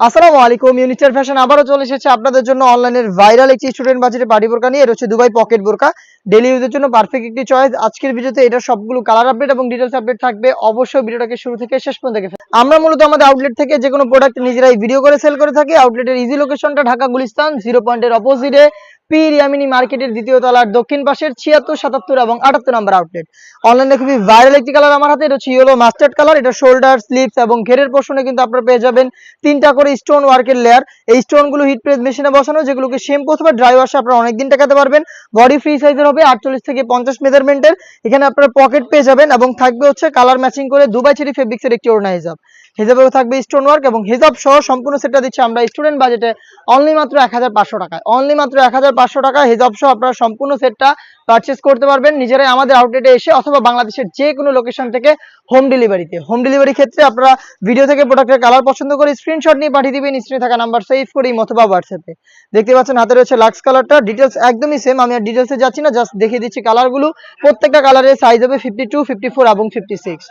আসসালামু আলাইকুম। ইউনিটার ফ্যাশন আবারও চলে এসেছে আপনাদের জন্য অনলাইনের ভাইরাল একটি স্টুডেন্ট বাজেটে পার্টি বোরকা নিয়ে। এটা হচ্ছে দুবাই পকেট বোরকা। ডেলি ইউজের জন্য পারফেক্ট একটি চয়েস আজকের ভিডিওতে এটা সবগুলো কালার আপডেট এবং ডিটেলস আপডেট থাকবে। অবশ্যই ভিডিওটাকে শুরু থেকে শেষ পর্যন্ত দেখে। আমরা মূলত আমাদের আউটলেট থেকে যে কোনো প্রোডাক্ট নিজেরাই ভিডিও করে সেল করে থাকি। আউটলেটের ইজি লোকেশনটা ঢাকা গুলিস্তান জিরো পয়েন্টের অপোজিটে পি রিয়ামিনি মার্কেটের দ্বিতীয় তলার দক্ষিণ পাশের ছিয়াত্তর, সাতাত্তর এবং আটাত্তর নাম্বার আউটলেট অনলাইনে খুবই ভাইরাল একটি কালার আমার হাতে, এটা হচ্ছে ইয়েলো মাস্টার্ড কালার এটা শোল্ডার স্লিপস এবং ঘেরের পোর্শনে কিন্তু আপনারা পেয়ে যাবেন তিনটা করে স্টোন ওয়ার্কের লেয়ার এই স্টোনগুলো হিট প্রেস মেশিনে বসানো, যেগুলোকে শ্যাম্পু অথবা ড্রাই ওয়াশে আপনারা অনেকদিন টাকাতে পারবেন। বডি ফ্রি সাইজের হবে আটচল্লিশ থেকে পঞ্চাশ মেজারমেন্টের এখানে আপনারা পকেট পেয়ে যাবেন এবং থাকবে হচ্ছে কালার ম্যাচিং করে দুবাই চেরি ফেব্রিক্সের একটি ওড়না হিসাব হিসাবেও থাকবে স্টোন ওয়ার্ক এবং হিসাব সহ সম্পূর্ণ সেটটা দিচ্ছি আমরা স্টুডেন্ট বাজেটে অনলি মাত্র এক হাজার পাঁচশো টাকায়। অনলি মাত্র এক হাজার পাঁচশো টাকা হিসাব সহ আপনারা সম্পূর্ণ সেটটা পারচেস করতে পারবেন। নিজেরাই আমাদের আউটলেটে এসে অথবা বাংলাদেশের যে কোনো লোকেশন থেকে হোম ডেলিভারিতে হোম ডেলিভারি ক্ষেত্রে আপনারা ভিডিও থেকে প্রোডাক্টের কালার পছন্দ করে স্ক্রিনশট নিয়ে পাঠিয়ে দিবেন স্ক্রিনে থাকা নাম্বার সেভ করেই অথবা হোয়াটসঅ্যাপে দেখতে পাচ্ছেন হাতে রয়েছে লাক্স কালারটা ডিটেলস একদমই সেম আমি আর ডিটেলসে যাচ্ছি না জাস্ট দেখিয়ে দিচ্ছি কালারগুলো প্রত্যেকটা কালারের সাইজ হবে ফিফটি টু ফিফটি ফোর এবং ফিফটি সিক্স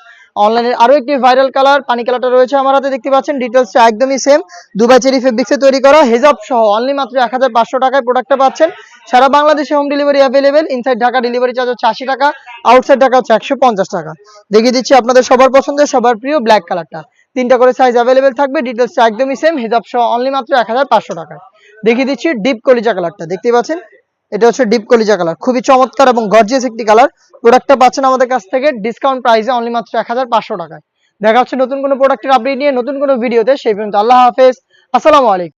অনলাইনে আরও একটি ভাইরাল কালার পানি কালারটা রয়েছে আমার হাতে, দেখতে পাচ্ছেন? ডিটেলসটা একদমই সেম দুবাই চেরি ফেব্রিক্সে তৈরি করা হেজাব সহ অনলি মাত্র এক হাজার পাঁচশো টাকায় প্রোডাক্টটা পাচ্ছেন। সারা বাংলাদেশে home delivery available inside Dhaka delivery charge হচ্ছে আশি টাকা আউটসাইড ঢাকা হচ্ছে একশো পঞ্চাশ টাকা। দেখিয়ে দিচ্ছি আপনাদের সবার পছন্দের, সবার প্রিয় ব্ল্যাক কালারটা তিনটা করে সাইজ অ্যাভেলেবেল থাকবে ডিটেলসটা একদমই সেম হেজাব সহ অনলি মাত্র এক হাজার পাঁচশো টাকায়। দেখিয়ে দিচ্ছি ডিপ কলিজা কালারটা দেখতে পাচ্ছেন? এটা হচ্ছে ডিপ কলিজা কালার খুবই চমৎকার এবং গর্জিয়াস একটি কালার প্রোডাক্টটা পাচ্ছেন আমাদের কাছ থেকে ডিসকাউন্ট প্রাইসে অনলি মাত্র এক হাজার পাঁচশো টাকায়। দেখা হচ্ছে নতুন কোনো প্রোডাক্টের আপডেট নিয়ে নতুন কোনো ভিডিওতে সেই পর্যন্ত আল্লাহ হাফেজ। আসসালামু আলাইকুম।